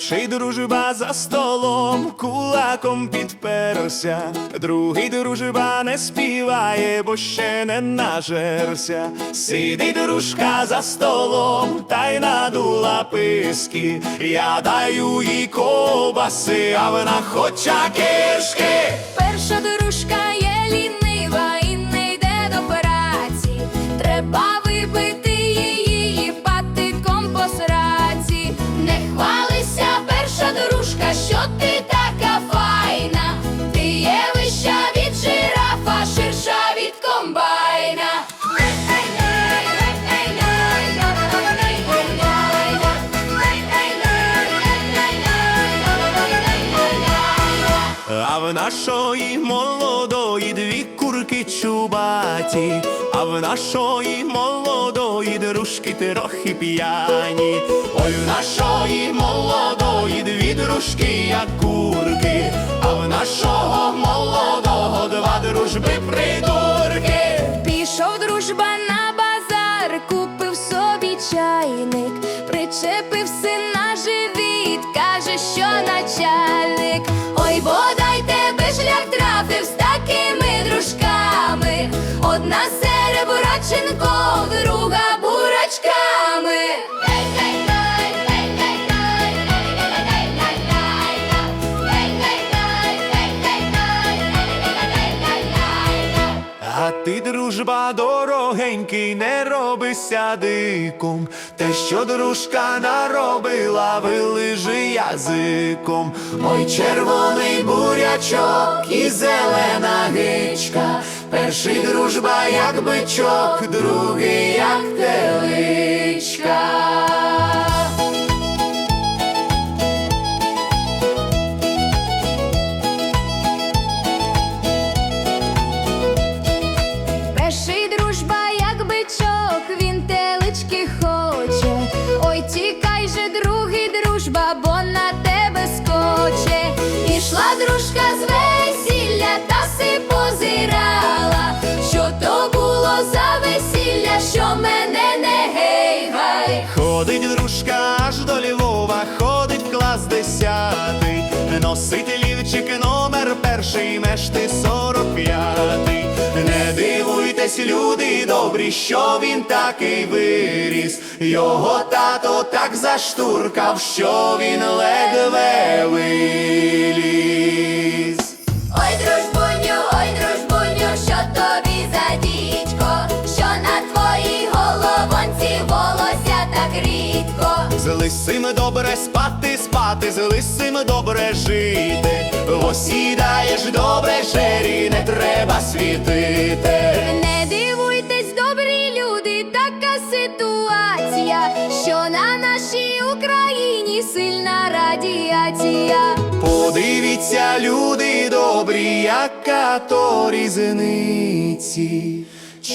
Перший дружба за столом кулаком підперся, другий дружба не співає, бо ще не нажерся. Сидить дружка за столом та й надула писки. Я даю їй ковбаси, а вона хоча кишки. Нашої молодої дві курки чубаті, а в нашої молодої дружки трохи п'яні. Ой, в нашої молодої дві дружки, як курки, а в нашого молодого два дружби придурки. Пішов дружба на базар, купив собі чайник, причепив сина живіт, каже, що начальник. Ой, бодай серебраченко, друга бурачками. А ти, дружба, дорогенький, не робися диком. Те, що дружка наробила, вилижи язиком. Ой, червоний бурячок і зелена. Перший дружба, як бичок, другий, як теличка. Весілля, що мене не гей-гай. Ходить дружка аж до Львова, ходить клас десятий, носить лівчик номер перший, мешти сорок п'ятий. Не дивуйтесь, люди добрі, що він такий виріс. Його тато так заштуркав, що він ледве виліз. З лисим добре спати, спати, з лисим добре жити. Осідаєш добре жері, не треба світити. Не дивуйтесь, добрі люди, така ситуація, що на нашій Україні сильна радіація. Подивіться, люди добрі, яка то різниці.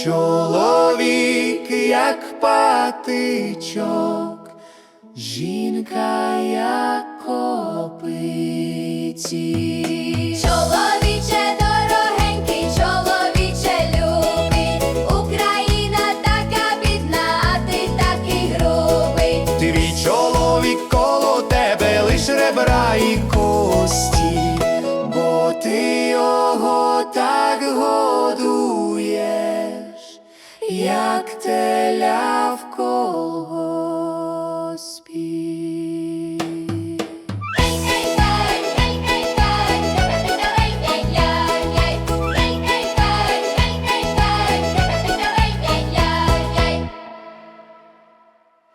Чоловік, як патичок, жінка, як копиці. Чоловіче дорогенький, чоловіче любий, Україна така бідна, а ти такий грубий. Твій чоловік коло тебе лиш ребра і кості, бо ти його так годуєш, як теля в.